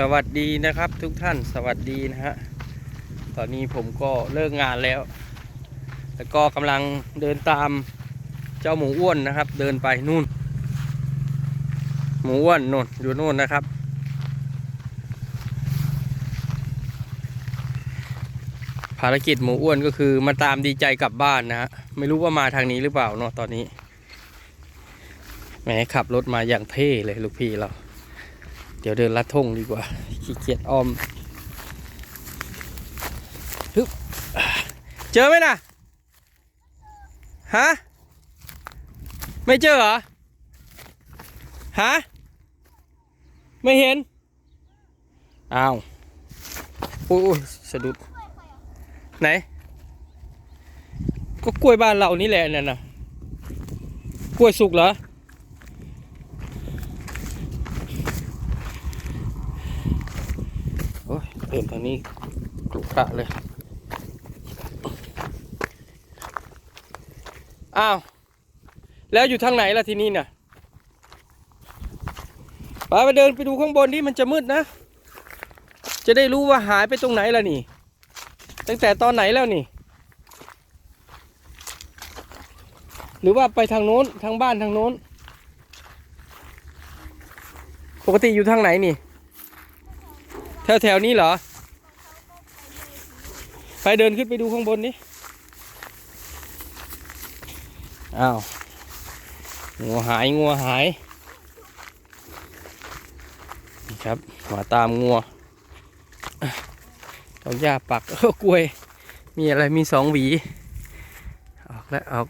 สวัสดีนะครับทุกท่านสวัสดีนะฮะตอนนี้ผมก็เลิกงานแล้ว แล้วก็กำลังเดินตามเจ้าหมูอ้วนนะครับ เดินไปนู่น หมูอ้วนนู่นอยู่นู่นนะครับ ภารกิจหมูอ้วนก็คือมาตามดีใจกลับบ้านนะฮะไม่รู้ว่ามาทางนี้หรือเปล่าเนาะตอนนี้แหมขับรถมาอย่างเท่เลยลูกพี่เรา ดี๋ยวเดินลัดทงดีกว่า ขี้เกียจอ้อมฮึบเจอไหมนะฮะ ไม่เจอเหรอ ฮะ ไม่เห็น อ้าวอุ้ยสะดุด ไหน ก็กล้วยบ้านเรานี่แหละนั่นน่ะ กล้วยสุกเหรอ โอ้ย เดินทางนี้กลุกกะเลย อ้าว แล้วอยู่ทางไหนล่ะที่นี่น่ะไปไปเดินไปดูข้างบนที่มันจะมืดนะ จะได้รู้ว่าหายไปตรงไหนล่ะนี่ ตั้งแต่ตอนไหนแล้วนี่ หรือว่าไปทางโน้นทางบ้านทางโน้น ปกติอยู่ทางไหนนี่ แถวแถวๆนี้เหรอ ไปเดินขึ้นไปดูข้างบนนี่อ้าวงัวหายงัวหายนี่ครับมาตามงัวอะเอาหญ้าปักเออกล้วย มีอะไรมีสองหวี ออกแล้วออก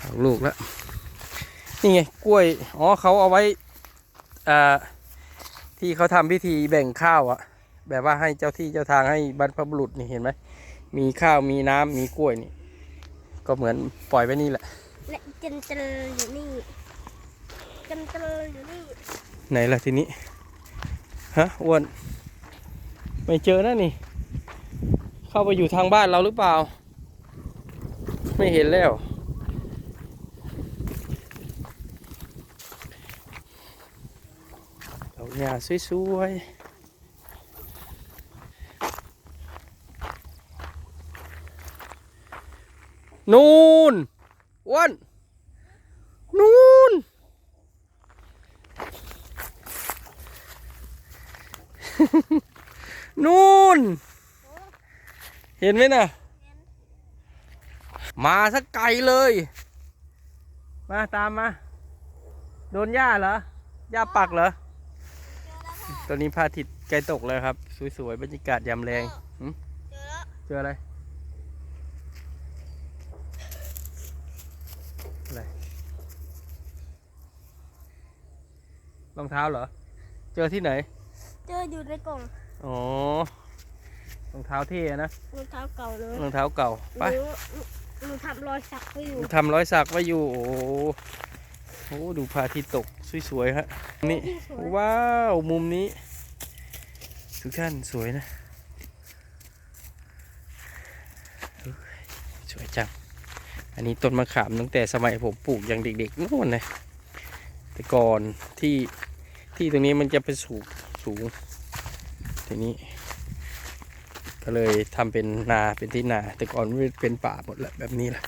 ออกลูกแล้ว นี่ไงกล้วย อ๋อเขาเอาไว้อ่า ที่เขาทำพิธีแบ่งข้าวอะแบบว่าให้เจ้าที่เจ้าทางให้บรรพบุรุษนี่เห็นไหมมีข้าวมีน้ำมีกล้วยนี่ ก็เหมือนปล่อยไว้นี่แหละและจันเจรอยู่นี่จันเจรอยู่นี่ไหนล่ะทีนี้ฮะอ้วนไม่เจอนะนี่ เข้าไปอยู่ทางบ้านเราหรือเปล่า ไม่เห็นแล้ว อกหญ้าสวยๆ นูนอ้วนนูนนูนเห็นไหมน่ะ มาสักไกลเลย มาตามมา โดนหญ้าเหรอ หญ้าปักเหรอ ตอนนี้พระอาทิตย์ใกล้ตกแล้วครับ สวยๆบรรยากาศยามแรงหึเจอแล้วเจออะไรอะไรรองเท้าเหรอ เจอที่ไหน เจออยู่ในกล่องอ๋อรองเท้าเท่นะรองเท้าเก่าเลยรองเท้าเก่าไปหนูหนูทำรอยสักไว้อยู่ทำร้อยสักไว้อยู่โอ้ โหโอ้ดูพระอาทิตย์ตกสวยๆฮะนี่สวยว้าวมุมนี้ ทุกท่านสวยนะเฮ้ยสวยจังอันนี้ต้นมะขามตั้งแต่สมัยผมปลูกยังเด็กๆนู่นนะแต่ก่อนที่ที่ตรงนี้มันจะเป็นสูงสูงทีนี้ ก็เลยทำเป็นนาเป็นที่นา แต่ก่อนมันเป็นป่าหมดแหละแบบนี้แหละ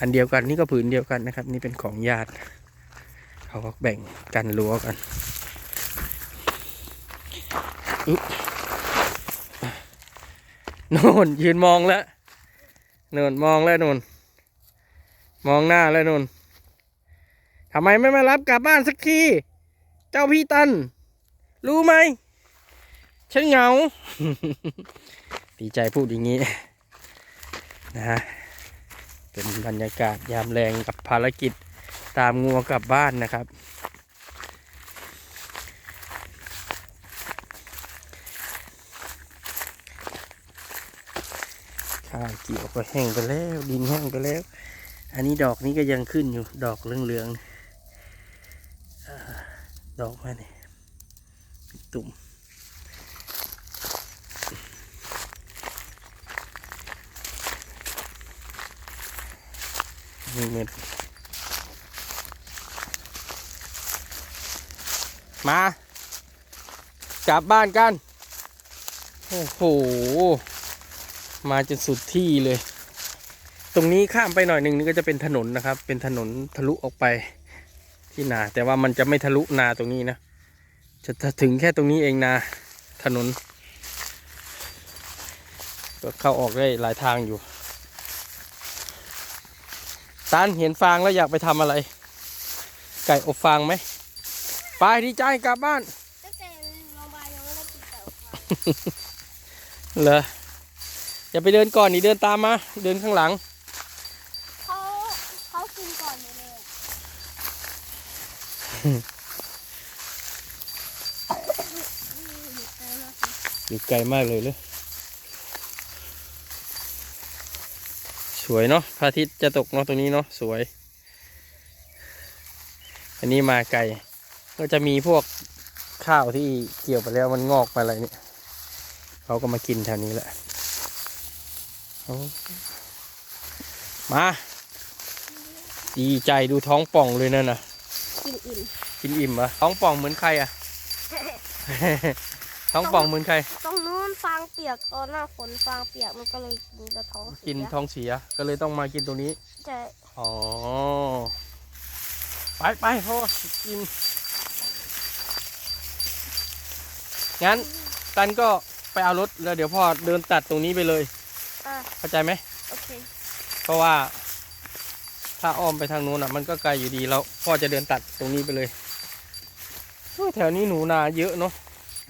อันเดียวกันนี่ก็ผืนเดียวกันนะครับ นี่เป็นของญาติ เขาก็แบ่งกันรั้วกันอึ๊บโน่นยืนมองแล้วน่นมองแล้วโน่นมองหน้าแล้วโน่นทำไมไม่มารับกลับบ้านสักที เจ้าพี่ตัน รู้ไหม ฉันเหงา ดีใจพูดอย่างนี้ นะฮะ เป็นบรรยากาศยามแรงกับภารกิจ ตามงัวกลับบ้านนะครับ ข้าวเกี่ยวก็แห้งไปแล้ว ดินแห้งไปแล้ว อันนี้ดอกนี้ก็ยังขึ้นอยู่ ดอกเหลืองๆดอกมาเนี่ยตุ่มนี่เม็ด มา กลับบ้านกัน โอ้โห มาจนสุดที่เลย ตรงนี้ข้ามไปหน่อยหนึ่งนี่ก็จะเป็นถนนนะครับ เป็นถนนทะลุออกไปที่นา แต่ว่ามันจะไม่ทะลุนาตรงนี้นะ จะถึงแค่ตรงนี้เองนาถนน ก็เข้าออกได้หลายทางอยู่ตานเห็นฟางแล้วอยากไปทำอะไร ไก่อบฟางไหม ไปดีใจกลับบ้านตั้งแต่โรงพยาบาลยังไม่ได้กินไก่อบฟางเหรออย่าไปเดินก่อนนี่เดินตามมา เดินข้างหลังเขาเขากินก่อนเลยเลยอยู่ไกลมากเลยอยู่ไกลมากเลยเลยสวยเนาะพระอาทิตย์จะตกเนาะตรงนี้เนาะสวย อันนี้มาไกล ก็จะมีพวกข้าวที่เกี่ยวไปแล้วมันงอกไปอะไรเนี่ยเขาก็มากินแถวนี้แหละโอ้มา ดีใจดูท้องป่องเลยนั่นน่ะกินอิ่มกินอิ่มเหรอท้องป่องเหมือนใครอะ ท้องป่องเหมือนใคร ตรงนู้นฟางเปียกตอนหน้าฝนฟางเปียกมันก็เลยกินกระท้องเสียกินท้องเสียก็เลยต้องมากินตรงนี้ใช่อ๋อ ไปไปพ่อกิน งั้นตันก็ไปเอารถแล้วเดี๋ยวพ่อเดินตัดตรงนี้ไปเลยอะเข้าใจไหม โอเค เพราะว่าถ้าอ้อมไปทางนู้นอะ มันก็ไกลอยู่ดีแล้วพ่อจะเดินตัดตรงนี้ไปเลยโอ้ยแถวนี้หนูนาเยอะเนาะ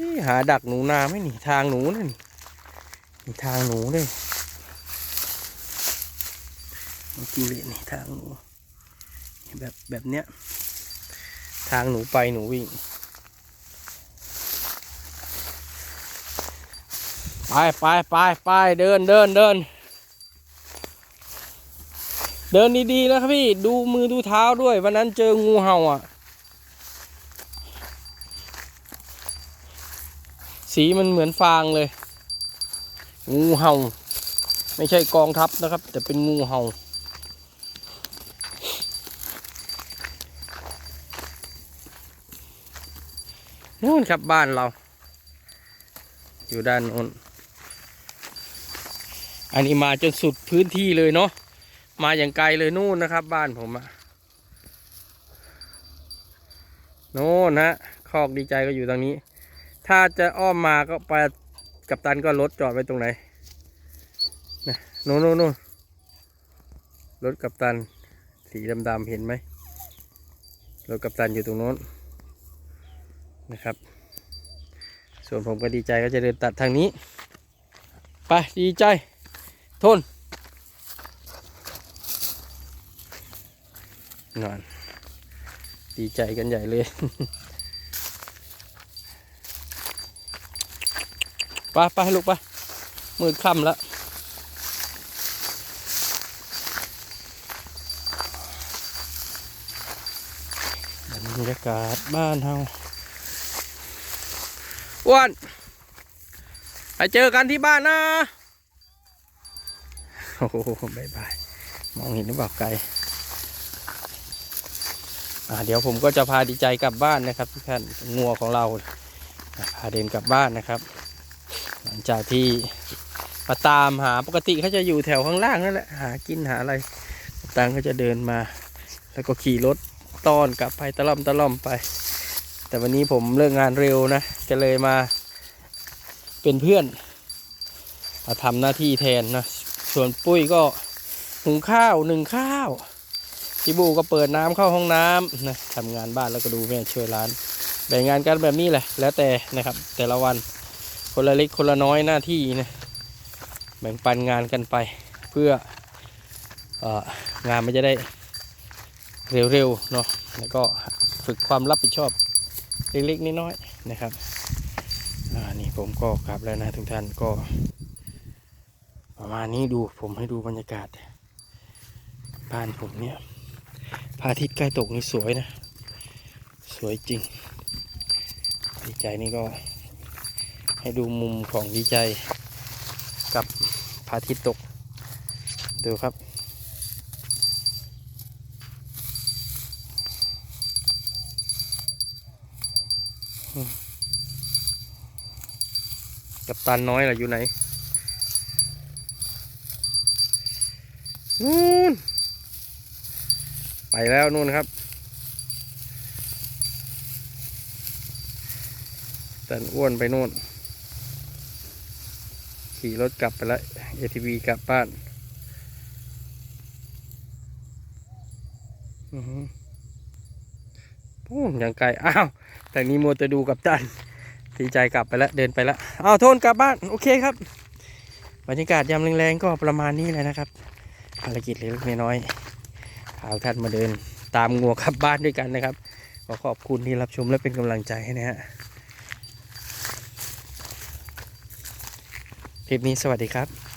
นี่หาดักหนูนาไหม่หนีทางหนูนั่นนี่ทางหนูเลยเมื่อกี้เลยนี่ทางหนูนี่แบบแบบเนี้ย ทางหนูไปหนูวิ่ง ไปไปไปไปเดินเดินเดิน เดินดีๆนะครับพี่ดูมือดูเท้าด้วย วันนั้นเจองูเห่าอะ สีมันเหมือนฟางเลย งูเห่า ไม่ใช่กองทัพนะครับ แต่เป็นงูเห่านู่นครับบ้านเรา อยู่ด้านโน้น อันนี้มาจนสุดพื้นที่เลยเนาะมาอย่างไกลเลยนู่นนะครับ บ้านผมอะโน่นฮะคอกดีใจก็อยู่ตรงนี้ ถ้าจะอ้อมมาก็ไปกับตันก็รถจอดไว้ตรงไหนนะโน่นโน่นโน่นรถกับตัน สีดำๆเห็นไหมรถกับตันอยู่ตรงโน้นนะครับ ส่วนผมก็ดีใจก็จะเดินตัดทางนี้ ไปดีใจ ทนนอนดีใจกันใหญ่เลยไปไปลูกไปมืดค่ำแล้วบรรยากาศบ้านเฮาอ้วนไปเจอกันที่บ้านนะ โอ้โหบายบาย มองเห็นหรือเปล่าไกลอ่าเดี๋ยวผมก็จะพาดีใจกลับบ้านนะครับทุกท่านงัวของเราพาเดินกลับบ้านนะครับ หลังจากที่มาตามหาปกติเขาจะอยู่แถวข้างล่างนั่นแหละหากินหาอะไรตังก็จะเดินมา แล้วก็ขี่รถต้อนกลับไปตะล่อมตะล่อมไป แต่วันนี้ผมเลิกงานเร็วนะก็เลยมาเป็นเพื่อนมาทำหน้าที่แทนนะ ส่วนปุ้ยก็หุงข้าวหนึ่งข้าวพี่บูก็เปิดน้ำเข้าห้องน้ำนะทำงานบ้านแล้วก็ดูแม่ช่วยร้าน แบ่งงานกันแบบนี้แหละ แล้วแต่นะครับ แต่ละวันคนละเล็กคนละน้อยหน้าที่นะแบ่งปันงานกันไป เพื่ออองานมันจะได้เร็วๆเนาะแล้วก็ฝึกความรับผิดชอบเล็กๆน้อยๆนะครับอ่านี่ผมก็กลับแล้วนะทุกท่านก็ ประมาณนี้ดูผมให้ดูบรรยากาศ บ้านผมเนี่ยพระอาทิตย์ใกล้ตกนี่สวยนะ สวยจริง ดีใจนี่ก็ให้ดูมุมของดีใจกับพระอาทิตย์ตก ดูครับกับตันน้อยล่ะอยู่ไหน นู่นไปแล้วนู่นครับตันอ้วนไปนู่น ขี่รถกลับไปแล้ว ATV กลับบ้านอือหือยังไกลอ้าวแต่นี้มัวแต่ดูกับตันดีใจกลับไปแล้วเดินไปแล้วอ้าวโทนกลับบ้าน โอเคครับ บรรยากาศยามแรงๆก็ประมาณนี้เลยนะครับ ภารกิจเล็กๆน้อยๆพาท่านมาเดินตามงัวขับบ้านด้วยกันนะครับ ขอขอบคุณที่รับชมและเป็นกำลังใจให้นะฮะคลิปนี้สวัสดีครับ